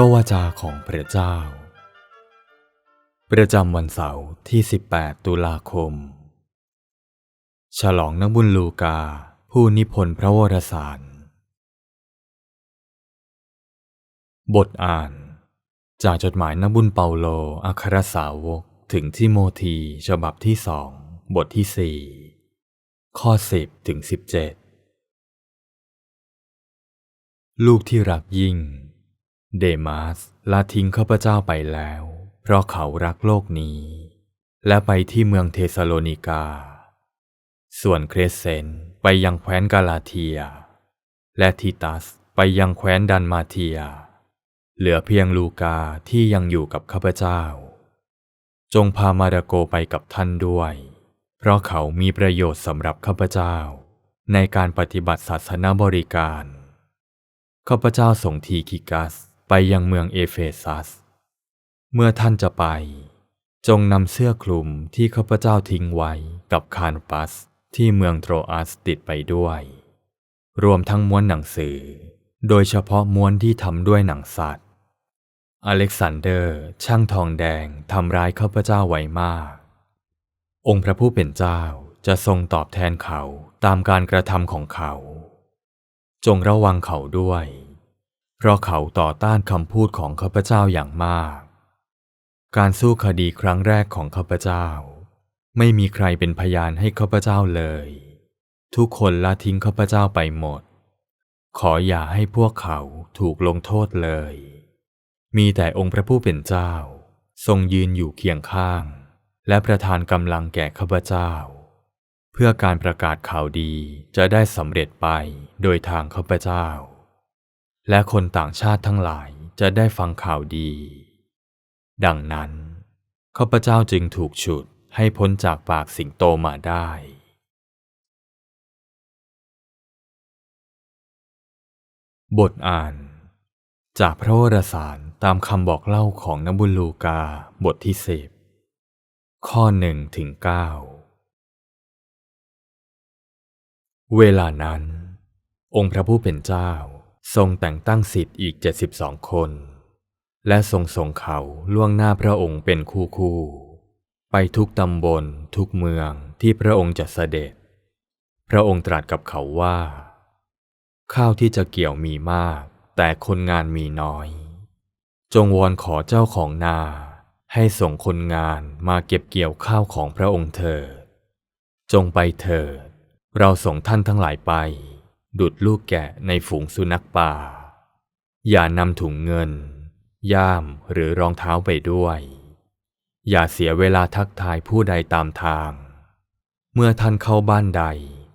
พระวจาของพระเจ้า ประจำวันเสาร์ที่ 18 ตุลาคม ฉลองนักบุญลูกา ผู้นิพนธ์พระวรสาร บทอ่าน จากจดหมายนักบุญเปาโลอัครสาวกถึงทิโมธีฉบับที่สองบทที่สี่ข้อ10ถึง17ลูกที่รักยิ่ง เดมาสละทิ้งข้าพเจ้าไปแล้ว เพราะเขารักโลกนี้ และไปที่เมืองเทสโลนิกา ส่วนเครเซนไปยังแคว้นกาลาเทีย และทิตัสไปยังแคว้นดันมาเทีย เหลือเพียงลูกาที่ยังอยู่กับข้าพเจ้า จงพามาราโกไปกับท่านด้วย เพราะเขามีประโยชน์สำหรับข้าพเจ้า ในการปฏิบัติศาสนบริการข้าพเจ้าส่งทีคิกัส ไปยังเมืองเอเฟซัส เมื่อท่านจะไป จงนำเสื้อคลุมที่ข้าพเจ้าทิ้งไว้กับคานปัสที่เมืองโทรอัสติดไปด้วย รวมทั้งม้วนหนังสือ โดยเฉพาะม้วนที่ทำด้วยหนังสัตว์ อเล็กซานเดอร์ ช่างทองแดงทำร้ายข้าพเจ้าไว้มาก องค์พระผู้เป็นเจ้าจะทรงตอบแทนเขาตามการกระทำของเขา จงระวังเขาด้วย เพราะเขาต่อต้านคำพูดของข้าพเจ้าอย่างมาก การสู้คดีครั้งแรกของข้าพเจ้า ไม่มีใครเป็นพยานให้ข้าพเจ้าเลย ทุกคนละทิ้งข้าพเจ้าไปหมด ขออย่าให้พวกเขาถูกลงโทษเลย มีแต่องค์พระผู้เป็นเจ้า ทรงยืนอยู่เคียงข้าง และประทานกำลังแก่ข้าพเจ้า เพื่อการประกาศข่าวดีจะได้สำเร็จไปโดยทางข้าพเจ้า และคนต่างชาติทั้งหลายจะได้ฟังข่าวดี ดังนั้นข้าพเจ้าจึงถูกฉุดให้พ้นจากปากสิงโตมาได้ บทอ่าน จากพระวรสารตามคำบอกเล่าของนบุลูกาบทที่สิบข้อหนึ่งถึงเก้าเวลานั้น องค์พระผู้เป็นเจ้า ทรงแต่งตั้งสิทธิ์อีกเจ็ดสิบสองคน และทรงส่งเขาล่วงหน้าพระองค์เป็นคู่คู่ ไปทุกตำบลทุกเมืองที่พระองค์จะเสด็จ พระองค์ตรัสกับเขาว่า ข้าวที่จะเกี่ยวมีมาก แต่คนงานมีน้อย จงวอนขอเจ้าของนาให้ส่งคนงานมาเก็บเกี่ยวข้าวของพระองค์เถิดจงไปเถิด เราส่งท่านทั้งหลายไป ดุดลูกแกะในฝูงสุนัขป่า อย่านำถุงเงิน ย่ามหรือรองเท้าไปด้วย อย่าเสียเวลาทักทายผู้ใดตามทาง เมื่อท่านเข้าบ้านใด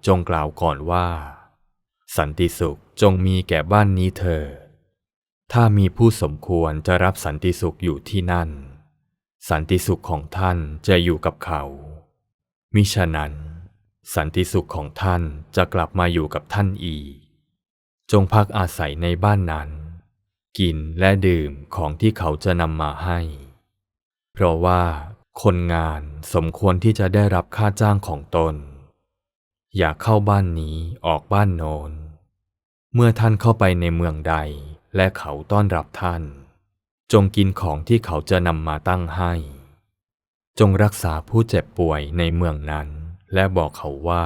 จงกล่าวก่อนว่า สันติสุขจงมีแก่บ้านนี้เถิดถ้ามีผู้สมควรจะรับสันติสุขอยู่ที่นั่น สันติสุขของท่านจะอยู่กับเขา มิฉะนั้น สันติสุขของท่านจะกลับมาอยู่กับท่านอีก จงพักอาศัยในบ้านนั้น กินและดื่มของที่เขาจะนำมาให้ เพราะว่าคนงานสมควรที่จะได้รับค่าจ้างของตน อย่าเข้าบ้านนี้ออกบ้านโน้น เมื่อท่านเข้าไปในเมืองใดและเขาต้อนรับท่าน จงกินของที่เขาจะนำมาตั้งให้ จงรักษาผู้เจ็บป่วยในเมืองนั้น และบอกเขาว่า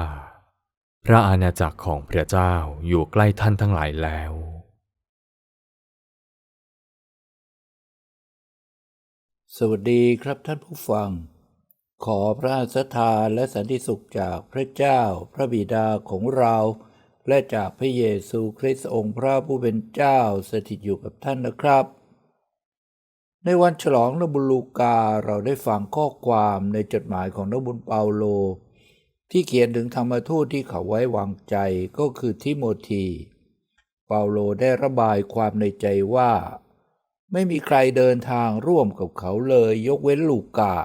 พระอาณาจักรของพระเจ้าอยู่ใกล้ท่านทั้งหลายแล้ว สวัสดีครับท่านผู้ฟัง ขอพระสัทธาและสันติสุขจากพระเจ้าพระบิดาของเรา และจากพระเยซูคริสต์องค์พระผู้เป็นเจ้าสถิตอยู่กับท่านนะครับในวันฉลองนบุลูกาเราได้ฟังข้อความในจดหมายของนบุญเปาโล ที่เขียนถึงธรรมทูตที่เขาไว้วางใจก็คือทิโมธีเปาโลได้ระบายความในใจว่า ไม่มีใครเดินทางร่วมกับเขาเลยยกเว้นลูกา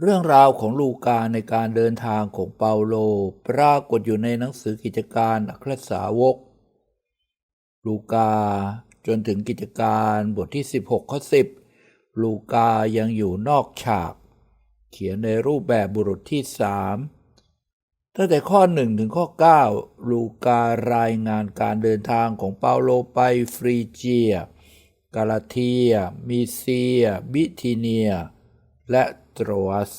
เรื่องราวของลูกาในการเดินทางของเปาโลปรากฏอยู่ในหนังสือกิจการอัครสาวก ลูกาจนถึงกิจการบทที่ 16ข้อ10 ลูกายังอยู่นอกฉาก เขียนในรูปแบบบุรุษที่สามตั้งแต่ข้อ 1 ถึงข้อ 9 ลูการายงานการเดินทางของเปาโลไปฟรีเจีย กาลาเทีย มีเซีย บิทิเนีย และโตรอัส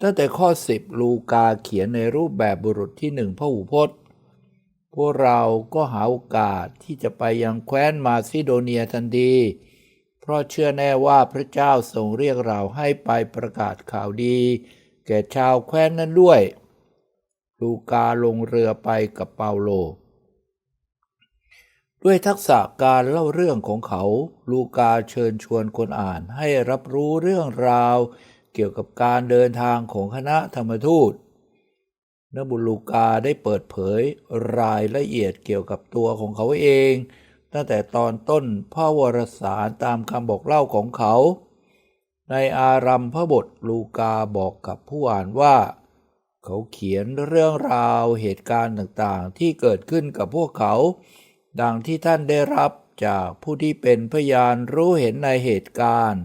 ตั้งแต่ข้อ 10 ลูกาเขียนในรูปแบบบุรุษที่หนึ่งพหูพจน์ พวกเราก็หาโอกาสที่จะไปยังแคว้นมาซิโดเนียทันที เพราะเชื่อแน่ว่าพระเจ้าทรงเรียกเราให้ไปประกาศข่าวดี แก่ชาวแคว้นนั้นด้วย ลูกาลงเรือไปกับเปาโล ด้วยทักษะการเล่าเรื่องของเขา ลูกาเชิญชวนคนอ่านให้รับรู้เรื่องราว เกี่ยวกับการเดินทางของคณะธรรมทูตนบุลูกาได้เปิดเผยรายละเอียดเกี่ยวกับตัวของเขาเอง ตั้งแต่ตอนต้นพระวรสารตามคำบอกเล่าของเขา ในอารัมพบทลูกาบอกกับผู้อ่านว่า เขาเขียนเรื่องราวเหตุการณ์ต่างๆ ที่เกิดขึ้นกับพวกเขา ดังที่ท่านได้รับจากผู้ที่เป็นพยานรู้เห็นในเหตุการณ์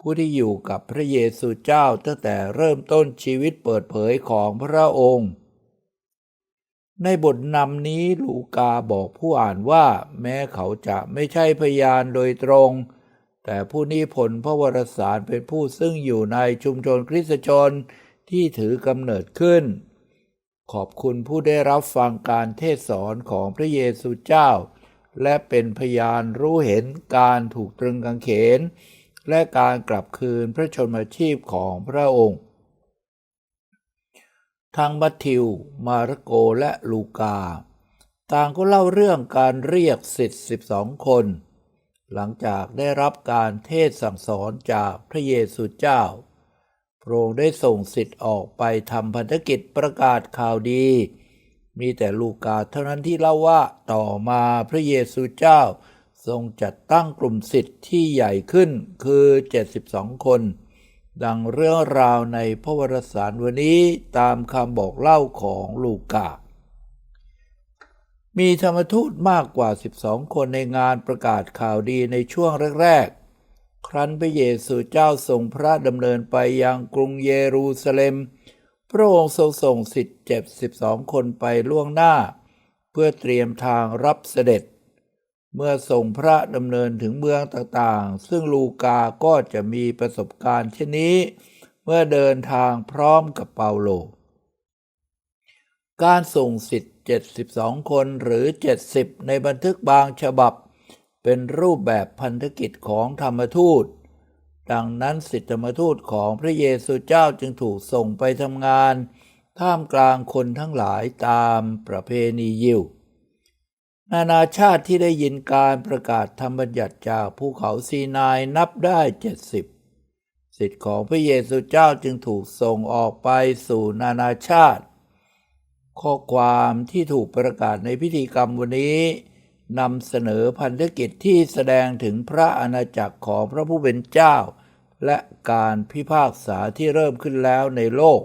ผู้ที่อยู่กับพระเยซูเจ้าตั้งแต่เริ่มต้นชีวิตเปิดเผยของพระองค์ ในบทนำนี้ลูกาบอกผู้อ่านว่า แม้เขาจะไม่ใช่พยานโดยตรง แต่ผู้นิพนธ์พระวรสารเป็นผู้ซึ่งอยู่ในชุมชนคริสตชนที่ถือกำเนิดขึ้น ขอบคุณผู้ได้รับฟังการเทศสอนของพระเยซูเจ้า และเป็นพยานรู้เห็นการถูกตรึงกางเขน และการกลับคืนพระชนมาชีพของพระองค์ ทั้งมัทธิว มาระโกและลูกา ต่างก็เล่าเรื่องการเรียกสิทธิ์สิบสองคน หลังจากได้รับการเทศสั่งสอนจากพระเยซูเจ้า พระองค์ได้ส่งสิทธิ์ออกไปทำพันธกิจประกาศข่าวดี มีแต่ลูกาเท่านั้นที่เล่าว่าต่อมาพระเยซูเจ้า ทรงจัดตั้งกลุ่มสิทธิ์ที่ใหญ่ขึ้นคือ 72 คน ดังเรื่องราวในพระวรสารวันนี้ตามคำบอกเล่าของลูกา มีธรรมทูตมากกว่า 12 คนในงานประกาศข่าวดีในช่วงแรก ๆ ครั้นพระเยซูเจ้าทรงพระดำเนินไปยังกรุงเยรูซาเล็ม พระองค์ทรงส่งสิทธิ์เจ็บ12 คนไปล่วงหน้า เพื่อเตรียมทางรับเสด็จ เมื่อส่งพระดำเนินถึงเมืองต่างๆ ซึ่งลูกาก็จะมีประสบการณ์เช่นนี้ เมื่อเดินทางพร้อมกับเปาโล การส่งสิทธิ์ 72 คนหรือ 70 ในบันทึกบางฉบับ เป็นรูปแบบพันธกิจของธรรมทูต ดังนั้นสิทธิธรรมทูตของพระเยซูเจ้าจึงถูกส่งไปทำงาน ท่ามกลางคนทั้งหลายตามประเพณียิว นานาชาติที่ได้ยินการประกาศธรรมบัญญัติจากภูเขาซีนายนับได้70สิทธิ์ของพระเยซูเจ้าจึงถูกส่งออกไปสู่นานาชาติ ข้อความที่ถูกประกาศในพิธีกรรมวันนี้นำเสนอพันธกิจที่แสดงถึงพระอาณาจักรของพระผู้เป็นเจ้า และการพิพากษาที่เริ่มขึ้นแล้วในโลก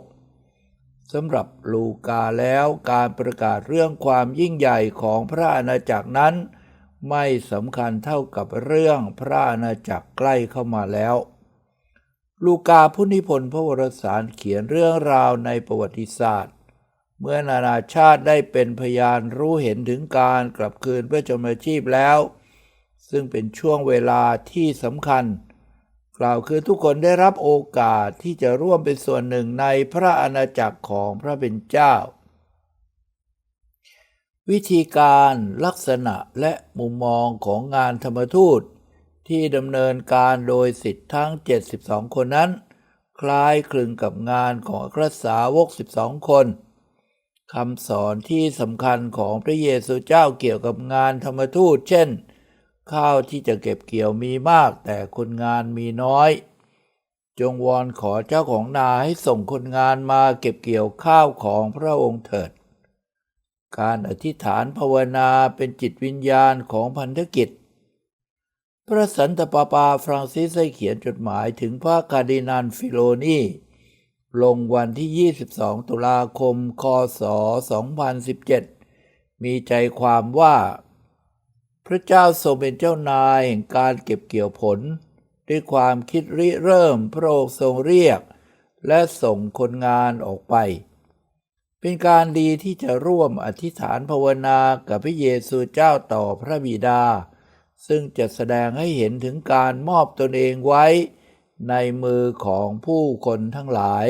สำหรับลูกาแล้วการประกาศเรื่องความยิ่งใหญ่ของพระอาณาจักรนั้น ไม่สำคัญเท่ากับเรื่องพระอาณาจักรใกล้เข้ามาแล้ว ลูกาผู้นิพนธ์พระวรสารเขียนเรื่องราวในประวัติศาสตร์ เมื่อนานาชาติได้เป็นพยานรู้เห็นถึงการกลับคืนพระชนมาชีพแล้ว ซึ่งเป็นช่วงเวลาที่สำคัญ กล่าวคือทุกคนได้รับโอกาสที่จะร่วมเป็นส่วนหนึ่งในพระอาณาจักรของพระเป็นเจ้า วิธีการลักษณะและมุมมองของงานธรรมทูต ที่ดำเนินการโดยสิทธิ์ทั้ง 72 คนนั้น คล้ายคลึงกับงานของอครสาวก 12 คนคำสอนที่สำคัญของพระเยซูเจ้าเกี่ยวกับงานธรรมทูต เช่น ข้าวที่จะเก็บเกี่ยวมีมากแต่คนงานมีน้อย จงวอนขอเจ้าของนาให้ส่งคนงานมาเก็บเกี่ยวข้าวของพระองค์เถิด การอธิษฐานภาวนาเป็นจิตวิญญาณของพันธกิจ พระสันตะปาปาฟรังซิสได้เขียนจดหมายถึงพระคาร์ดินัลฟิโลนีลงวันที่ 22 ตุลาคม คศ 2017 มีใจความว่า ระเจ้าทรงเป็นเจ้านายแห่งการเก็บเกี่ยวผล ด้วยความคิดริเริ่มพระองค์ทรงเรียก และส่งคนงานออกไป เป็นการดีที่จะร่วมอธิษฐานภาวนากับพระเยซูเจ้าต่อพระบิดา ซึ่งจะแสดงให้เห็นถึงการมอบตนเองไว้ในมือของผู้คนทั้งหลาย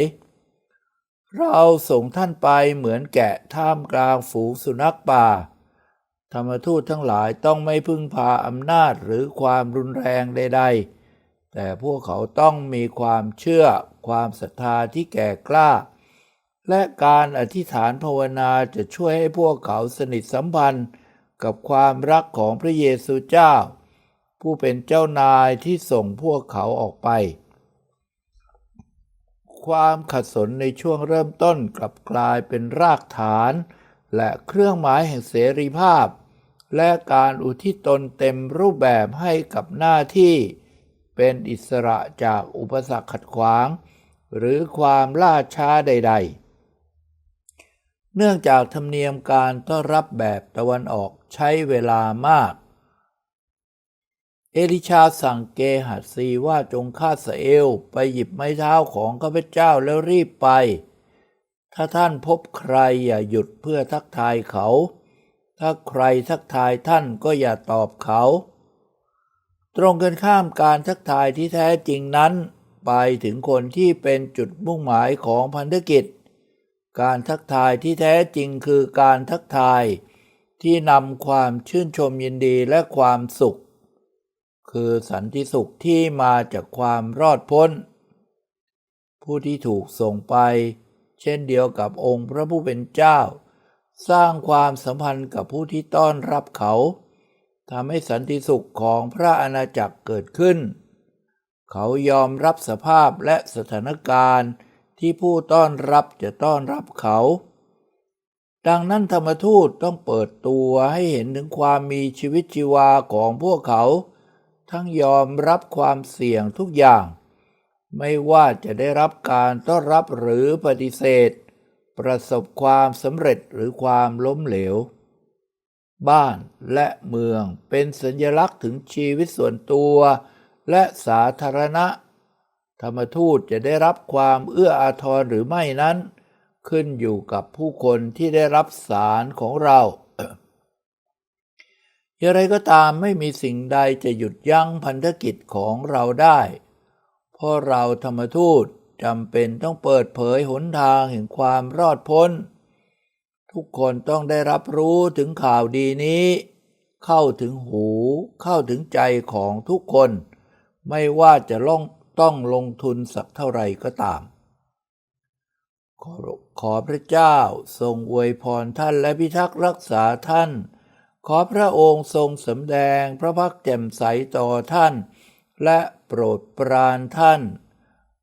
เราส่งท่านไปเหมือนแกะท่ามกลางฝูงสุนัขป่า ธรรมทูตทั้งหลายต้องไม่พึ่งพาอำนาจหรือความรุนแรงใด ๆ แต่พวกเขาต้องมีความเชื่อความศรัทธาที่แก่กล้า และการอธิษฐานภาวนาจะช่วยให้พวกเขาสนิทสัมพันธ์กับความรักของพระเยซูเจ้า ผู้เป็นเจ้านายที่ส่งพวกเขาออกไป ความขัดสนในช่วงเริ่มต้นกลับกลายเป็นรากฐานและเครื่องหมายแห่งเสรีภาพ และการอุทิศตนเต็มรูปแบบให้กับหน้าที่ เป็นอิสระจากอุปสรรคขัดขวาง หรือความล่าช้าใด ๆ เนื่องจากธรรมเนียมการต้อนรับแบบตะวันออกใช้เวลามาก เอลิชาสั่งเกหัดซีว่าจงฆ่าสเอลไปหยิบไม้เท้าของข้าพเจ้าแล้วรีบไป ถ้าท่านพบใครอย่าหยุดเพื่อทักทายเขา ถ้าใครทักทายท่านก็อย่าตอบเขา ตรงกันข้ามการทักทายที่แท้จริงนั้น ไปถึงคนที่เป็นจุดมุ่งหมายของพันธกิจ การทักทายที่แท้จริงคือการทักทายที่นำความชื่นชมยินดีและความสุข คือสันติสุขที่มาจากความรอดพ้น ผู้ที่ถูกส่งไป เช่นเดียวกับองค์พระผู้เป็นเจ้า สร้างความสัมพันธ์กับผู้ที่ต้อนรับเขาทำให้สันติสุขของพระอาณาจักรเกิดขึ้น เขายอมรับสภาพและสถานการณ์ที่ผู้ต้อนรับจะต้อนรับเขา ดังนั้นธรรมทูตต้องเปิดตัวให้เห็นถึงความมีชีวิตชีวาของพวกเขา ทั้งยอมรับความเสี่ยงทุกอย่าง ไม่ว่าจะได้รับการต้อนรับหรือปฏิเสธ ประสบความสำเร็จหรือความล้มเหลว บ้านและเมืองเป็นสัญลักษณ์ถึงชีวิตส่วนตัว และสาธารณะ ธรรมทูตจะได้รับความเอื้ออาทรหรือไม่นั้น ขึ้นอยู่กับผู้คนที่ได้รับสารของเราอย่างไรก็ตามไม่มีสิ่งใดจะหยุดยั้งพันธกิจของเราได้ เพราะเราธรรมทูต จำเป็นต้องเปิดเผยหนทางแห่งความรอดพ้น ทุกคนต้องได้รับรู้ถึงข่าวดีนี้ เข้าถึงหูเข้าถึงใจของทุกคน ไม่ว่าจะลงต้องลงทุนสักเท่าไหร่ก็ตาม ขอขอพระเจ้าทรงอวยพรท่านและพิทักษ์รักษาท่าน ขอพระองค์ทรงสำแดงพระพักตร์แจ่มใสต่อท่าน และโปรดปรานท่าน